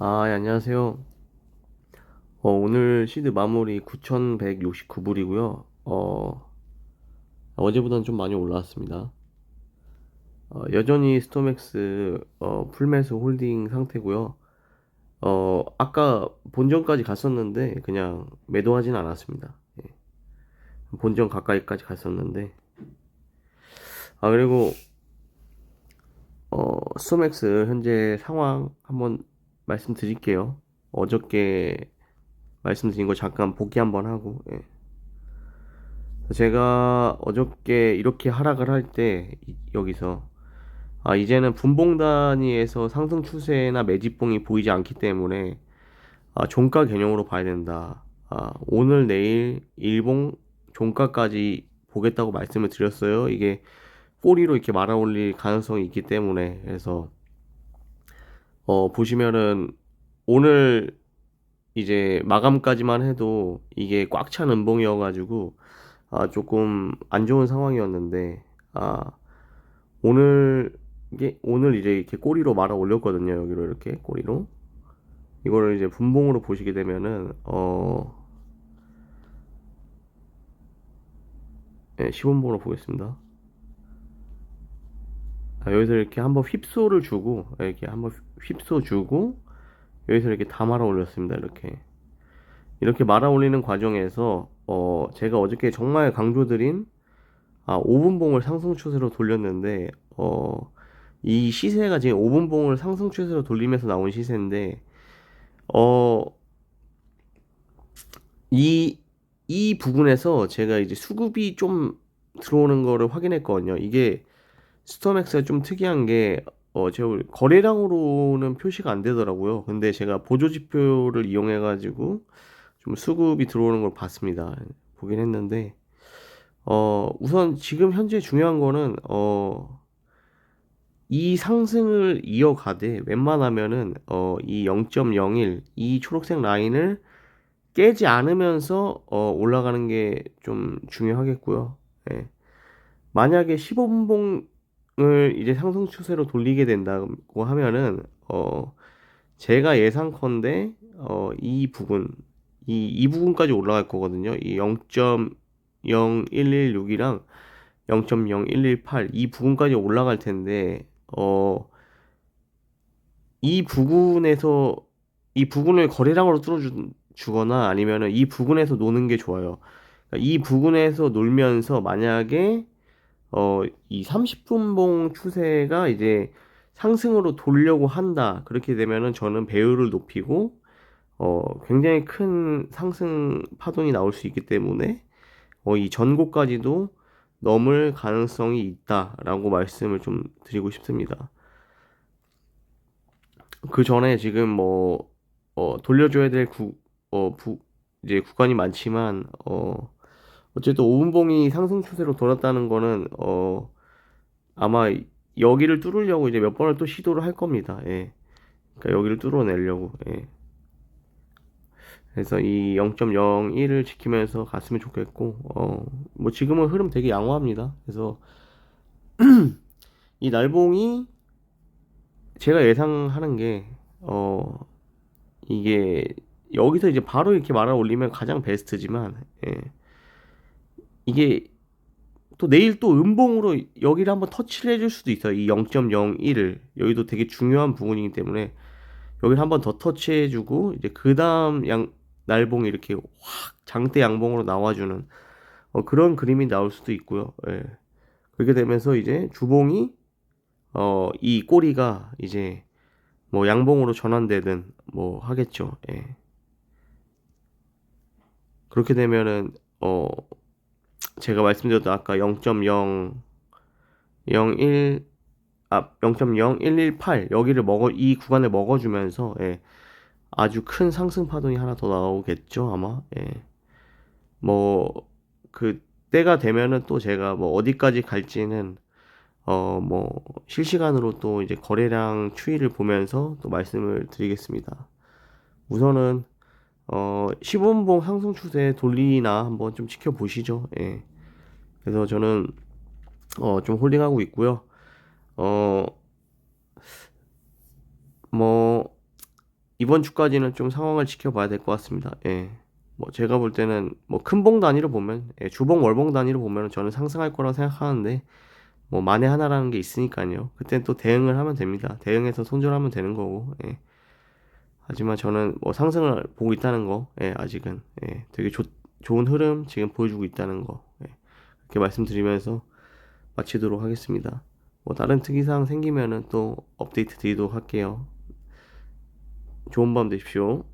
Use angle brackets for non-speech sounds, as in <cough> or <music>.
아, 예, 안녕하세요. 어, 오늘 시드 마무리 9,169불이고요. 어, 어제보다는 좀 많이 올라왔습니다. 어, 여전히 스톰엑스 어, 풀매수 홀딩 상태고요. 어, 아까 본전까지 갔었는데 그냥 매도하진 않았습니다. 예. 본전 가까이까지 갔었는데 아, 그리고 어, 스톰엑스 현재 상황 한번 말씀드릴게요. 어저께 말씀드린 거 잠깐 복귀 한번 하고 예. 제가 어저께 이렇게 하락을 할 때 여기서 아 이제는 분봉 단위에서 상승 추세나 매집봉이 보이지 않기 때문에 아 종가 개념으로 봐야 된다. 아 오늘 내일 일봉 종가까지 보겠다고 말씀을 드렸어요. 이게 꼬리로 이렇게 말아 올릴 가능성이 있기 때문에 그래서 어 보시면은 오늘 이제 마감까지만 해도 이게 꽉 찬 음봉이어가지고 아 조금 안 좋은 상황이었는데 아 오늘 이게 오늘 이제 이렇게 꼬리로 말아 올렸거든요 여기로 이렇게 꼬리로. 이거를 이제 분봉으로 보시게 되면은 어 네, 시분봉으로 보겠습니다 아, 여기서 이렇게 한번 휩소를 주고 이렇게 한번 휩소 주고 여기서 이렇게 다 말아 올렸습니다 이렇게 이렇게 말아 올리는 과정에서 어 제가 어저께 정말 강조드린 아 5분봉을 상승 추세로 돌렸는데 어 이 시세가 지금 5분봉을 상승 추세로 돌리면서 나온 시세인데 어이이 부분에서 제가 이제 수급이 좀 들어오는 거를 확인했거든요. 이게 스톰엑스가 좀 특이한 게 어, 제가 거래량으로는 표시가 안 되더라고요. 근데 제가 보조 지표를 이용해 가지고 좀 수급이 들어오는 걸 봤습니다. 보긴 했는데 어, 우선 지금 현재 중요한 거는 어, 이 상승을 이어가되 웬만하면은 어, 이 0.01, 이 초록색 라인을 깨지 않으면서 어, 올라가는 게 좀 중요하겠고요. 예. 만약에 15분봉 을 이제 상승 추세로 돌리게 된다고 하면은 어, 제가 예상컨대 어, 이 부분 이, 이 부분까지 올라갈 거거든요. 이 0.0116이랑 0.0118 이 부분까지 올라갈 텐데 어, 이 부분에서 이 부분을 거래량으로 뚫어주거나 아니면은 이 부분에서 노는 게 좋아요. 그러니까 이 부분에서 놀면서 만약에 어, 이 30분봉 추세가 이제 상승으로 돌려고 한다. 그렇게 되면은 저는 배율을 높이고 어, 굉장히 큰 상승 파동이 나올 수 있기 때문에 어, 이 전고까지도 넘을 가능성이 있다라고 말씀을 좀 드리고 싶습니다. 그 전에 지금 뭐 어, 돌려줘야 될 구, 어, 부, 이제 구간이 많지만 어, 어쨌든 5분봉이 상승 추세로 돌았다는 거는 어, 아마 여기를 뚫으려고 이제 몇 번을 또 시도를 할 겁니다. 예. 그러니까 여기를 뚫어내려고. 예. 그래서 이 0.01을 지키면서 갔으면 좋겠고, 어, 뭐 지금은 흐름 되게 양호합니다. 그래서 <clears throat> 이 날봉이 제가 예상하는 게, 어, 이게 여기서 이제 바로 이렇게 말아 올리면 가장 베스트지만, 예. 이게 또 내일 또 음봉으로 여기를 한번 터치를 해줄 수도 있어요. 이 0.01을. 여기도 되게 중요한 부분이기 때문에 여기를 한번 더 터치해주고, 이제 그 다음 양, 날봉이 이렇게 확 장대 양봉으로 나와주는 어, 그런 그림이 나올 수도 있고요. 예. 그렇게 되면서 이제 주봉이 어, 이 꼬리가 이제 뭐 양봉으로 전환되든 뭐 하겠죠. 예. 그렇게 되면은 어 제가 말씀드렸던 아까 0.0 01 아, 0.0118 여기를 먹어 이 구간을 먹어주면서 예, 아주 큰 상승 파동이 하나 더 나오겠죠 아마 예. 뭐 그 때가 되면은 또 제가 뭐 어디까지 갈지는 어 뭐 실시간으로 또 이제 거래량 추이를 보면서 또 말씀을 드리겠습니다. 우선은 어 15분봉 상승 추세 돌리나 한번 좀 지켜보시죠. 예. 그래서 저는 어 좀 홀딩하고 있고요. 어 뭐 이번 주까지는 좀 상황을 지켜봐야 될 것 같습니다. 예. 뭐 제가 볼 때는 뭐 큰 봉 단위로 보면 예, 주봉 월봉 단위로 보면 저는 상승할 거라고 생각하는데 뭐 만에 하나라는 게 있으니까요. 그땐 또 대응을 하면 됩니다. 대응해서 손절하면 되는 거고. 예. 하지만 저는 뭐 상승을 보고 있다는 거, 예, 아직은 예, 되게 좋 좋은 흐름 지금 보여주고 있다는 거, 예, 그렇게 말씀드리면서 마치도록 하겠습니다. 뭐 다른 특이사항 생기면은 또 업데이트 드리도록 할게요. 좋은 밤 되십시오.